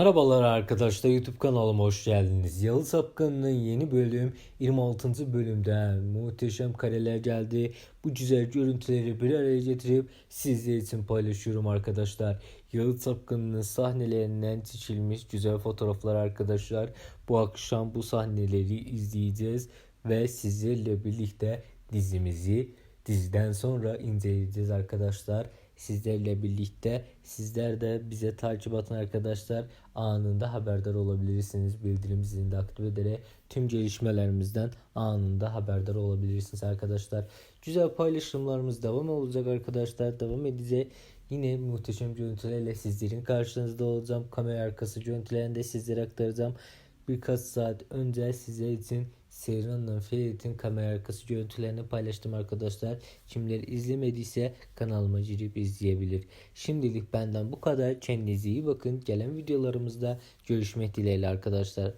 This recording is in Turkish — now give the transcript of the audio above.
Merhabalar arkadaşlar YouTube kanalıma hoş geldiniz. Yalı Sapkın'ın yeni bölüm 26. bölümde muhteşem kareler geldi. Bu güzel görüntüleri bir araya getirip sizler için paylaşıyorum arkadaşlar. Yalı Sapkın'ın sahnelerinden seçilmiş güzel fotoğraflar arkadaşlar. Bu akşam bu sahneleri izleyeceğiz ve sizlerle birlikte dizimizi diziden sonra inceleyeceğiz arkadaşlar. Sizlerle birlikte sizler de bize takip atın arkadaşlar. Anında haberdar olabilirsiniz. Bildirim zilini de aktif ederek tüm gelişmelerimizden anında haberdar olabilirsiniz arkadaşlar. Güzel paylaşımlarımız devam olacak arkadaşlar. Devam edecek. Yine muhteşem görüntülerle sizlerin karşınızda olacağım. Kamera arkası görüntülerini de sizlere aktaracağım. Birkaç saat önce sizler için Seyran'la Ferit'in kamera arkası görüntülerini paylaştım arkadaşlar. Kimler izlemediyse kanalıma girip izleyebilir. Şimdilik benden bu kadar. Kendinize iyi bakın. Gelen videolarımızda görüşmek dileğiyle arkadaşlar.